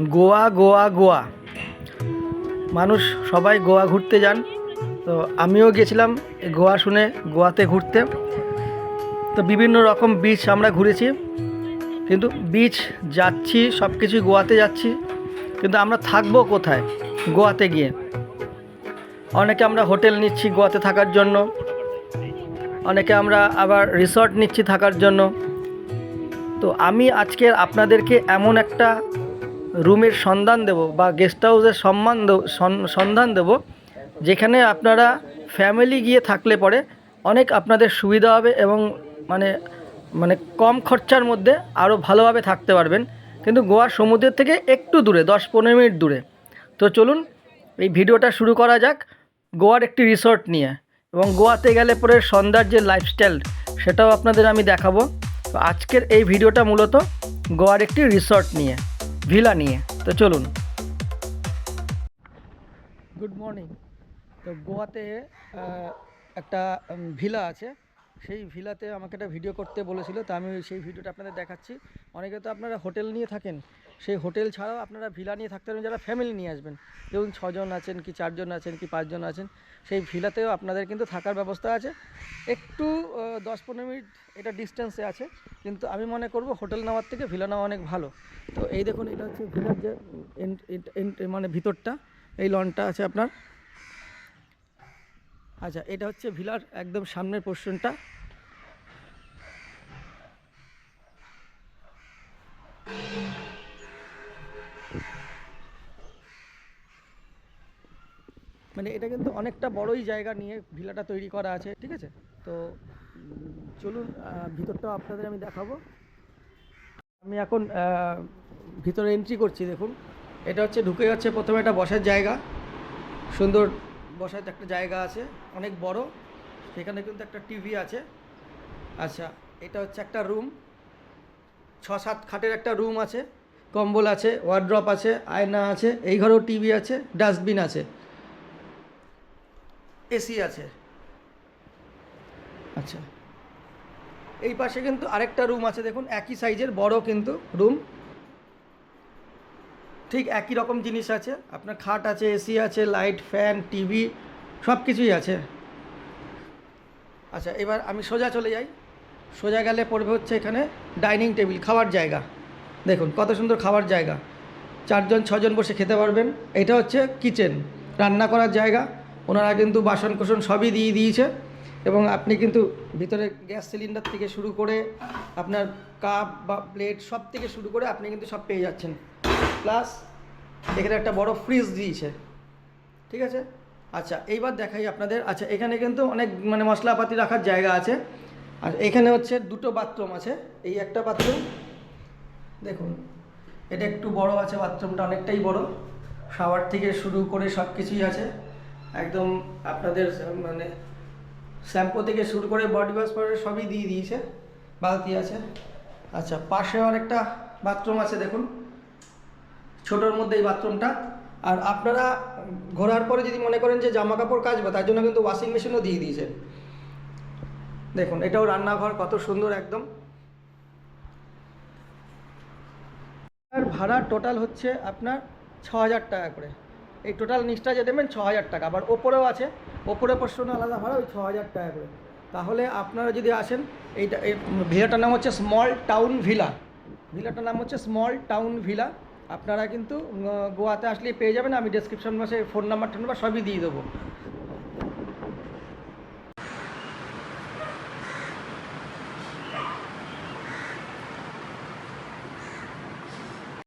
গোয়া গোয়া গোয়া। মানুষ সবাই গোয়া ঘুরতে যান। তো আমিও গেছিলাম গোয়া শুনে, গোয়াতে ঘুরতে। তো বিভিন্ন রকম বিচ আমরা ঘুরেছি। কিন্তু বিচ যাচ্ছি সব কিছু গোয়াতে যাচ্ছি। কিন্তু আমরা থাকব কোথায়? গোয়াতে গিয়ে। অনেকে আমরা হোটেল নিচ্ছি গোয়াতে থাকার জন্য। অনেকে আমরা আবার রিসর্ট নিচ্ছি থাকার জন্য। তো আমি আজকে আপনাদেরকে এমন একটা রুমের সন্ধান দেব বা গেস্ট হাউসের সম্মান সন্ধান দেব, যেখানে আপনারা ফ্যামিলি গিয়ে থাকলে পরে অনেক আপনাদের সুবিধা হবে এবং মানে মানে কম খরচার মধ্যে আরও ভালোভাবে থাকতে পারবেন। কিন্তু গোয়ার সমুদ্রের থেকে একটু দূরে, দশ পনেরো মিনিট দূরে। তো চলুন, এই ভিডিওটা শুরু করা যাক গোয়ার একটি রিসর্ট নিয়ে। এবং গোয়াতে গেলে পরে সন্ধ্যার যে লাইফস্টাইল সেটাও আপনাদের আমি দেখাবো। আজকের এই ভিডিওটা মূলত গোয়ার একটি রিসর্ট নিয়ে। ভিলা নিয়ে। তো চলুন। গুড মর্নিং তো গোয়াতে একটা ভিলা আছে। সেই ভিলাতে আমাকে একটা ভিডিও করতে বলেছিল, তো আমি সেই ভিডিওটা আপনাদের দেখাচ্ছি। অনেকে তো আপনারা হোটেল নিয়ে থাকেন, সেই হোটেল ছাড়াও আপনারা ভিলা নিয়ে থাকতে পারেন, যারা ফ্যামিলি নিয়ে আসবেন। যেমন ছজন আছেন কি চারজন আছেন কি পাঁচজন আছেন, সেই ভিলাতেও আপনাদের কিন্তু থাকার ব্যবস্থা আছে। একটু দশ পনেরো মিনিট এটা ডিস্টেন্সে আছে, কিন্তু আমি মনে করব হোটেল নেওয়ার থেকে ভিলা নেওয়া অনেক ভালো। তো এই দেখুন, এটা হচ্ছে ভিলার যে মানে ভিতরটা, এই লনটা আছে আপনার। আচ্ছা এটা হচ্ছে ভিলার একদম সামনের পোর্শনটা মানে এটা কিন্তু অনেকটা বড়ই জায়গা নিয়ে ভিলাটা তৈরি করা আছে, ঠিক আছে? তো চলুন ভিতরটাও আপনাদের আমি দেখাবো। আমি এখন ভিতরে এন্ট্রি করছি, দেখুন। এটা হচ্ছে, ঢুকে যাচ্ছে প্রথমে একটা বসার জায়গা। সুন্দর বসার একটা জায়গা আছে, অনেক বড়, সেখানে কিন্তু একটা টিভি আছে। আচ্ছা এটা হচ্ছে একটা রুম ছ সাত খাটের একটা রুম আছে, কম্বল আছে, ওয়ার্ড্রপ আছে, আয়না আছে, এই ঘরেও টিভি আছে, ডাস্টবিন আছে, এসি আছে। আচ্ছা এই পাশে কিন্তু আরেকটা রুম আছে, দেখুন, একই সাইজের, বড় কিন্তু রুম। ঠিক একই রকম জিনিস আছে। আপনার খাট আছে, এসি আছে, লাইট, ফ্যান, টিভি, সব কিছুই আছে। আচ্ছা এবার আমি সোজা চলে যাই। সোজা গেলে পড়বে হচ্ছে এখানে ডাইনিং টেবিল, খাওয়ার জায়গা। দেখুন, কত সুন্দর খাওয়ার জায়গা। চারজন, ছজন বসে খেতে পারবেন। এটা হচ্ছে কিচেন, রান্না করার জায়গা। ওনারা কিন্তু বাসন কোসন সবই দিয়ে দিয়েছে। এবং আপনি কিন্তু ভিতরে গ্যাস সিলিন্ডার থেকে শুরু করে আপনার কাপ বা প্লেট সব থেকে শুরু করে আপনি কিন্তু সব পেয়ে যাচ্ছেন। প্লাস এখানে একটা বড় ফ্রিজ দিয়েছে। ঠিক আছে? আচ্ছা এইবার দেখাই আপনাদের। আচ্ছা এখানে কিন্তু অনেক মানে মশলাপাতি রাখার জায়গা আছে। আর এখানে হচ্ছে দুটো বাথরুম আছে। এই একটা বাথরুম দেখুন, এটা একটু বড় আছে বাথরুমটা অনেকটাই বড়। শাওয়ার থেকে শুরু করে সব কিছুই আছে। একদম আপনাদের মানে শ্যাম্পু থেকে শুরু করে বডি ওয়াশ করে সবই দিয়ে দিয়েছে। বালতি আছে। আচ্ছা পাশে আরেকটা বাথরুম আছে, দেখুন। ছোটোর মধ্যে এই বাথরুমটা। আর আপনারা ঘোরার পরে যদি মনে করেন যে জামা কাপড় কাচবে, তার জন্য কিন্তু ওয়াশিং মেশিনও দিয়ে দিয়েছে দেখুন, এটাও রান্নাঘর, কত সুন্দর একদম। আর ভাড়া টোটাল হচ্ছে আপনার ছ হাজার টাকা করে। এই টোটাল নিচটা যে দেবেন ছ হাজার টাকা। আবার ওপরেও আছে, ওপরে পোর্শন আলাদা ভাড়া, ওই ছ হাজার টাকা করে। তাহলে আপনারা যদি আসেন, এইটা, এই ভিলাটার নাম হচ্ছে স্মল টাউন ভিলা ভিলাটার নাম হচ্ছে স্মল টাউন ভিলা আপনারা কিন্তু গোয়াতে আসলে পেয়ে যাবেন। আমি ডেসক্রিপশন মাসে ফোন নাম্বার টোন নাম্বার সবই দিয়ে দেবো।